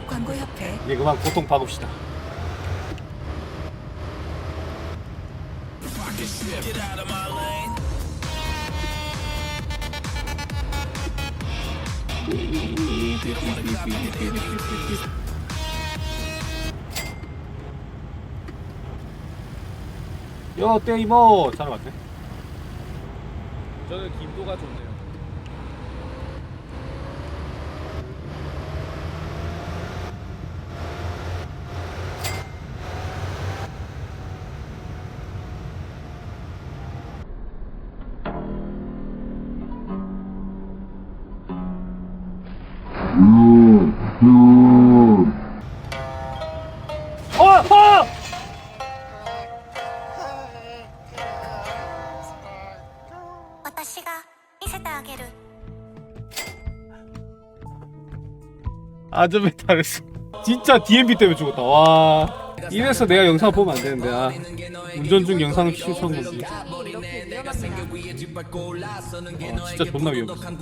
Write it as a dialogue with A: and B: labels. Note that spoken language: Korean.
A: 올림픽 광고 협회
B: 이제 그만 고통 박읍시다. 요 떼이모 잘 맞네.
C: 저는 김도가 좋네요.
D: 見せてあげる
B: 아즈메 타르스. 진짜 DMB 때문에 죽었다. 와. 이래서 내가 영상 보면 안 되는데. 아. 운전 중 영상을 시청한 건지.
A: 이렇게 위험한 일
B: 아, 진짜 존나 위험해.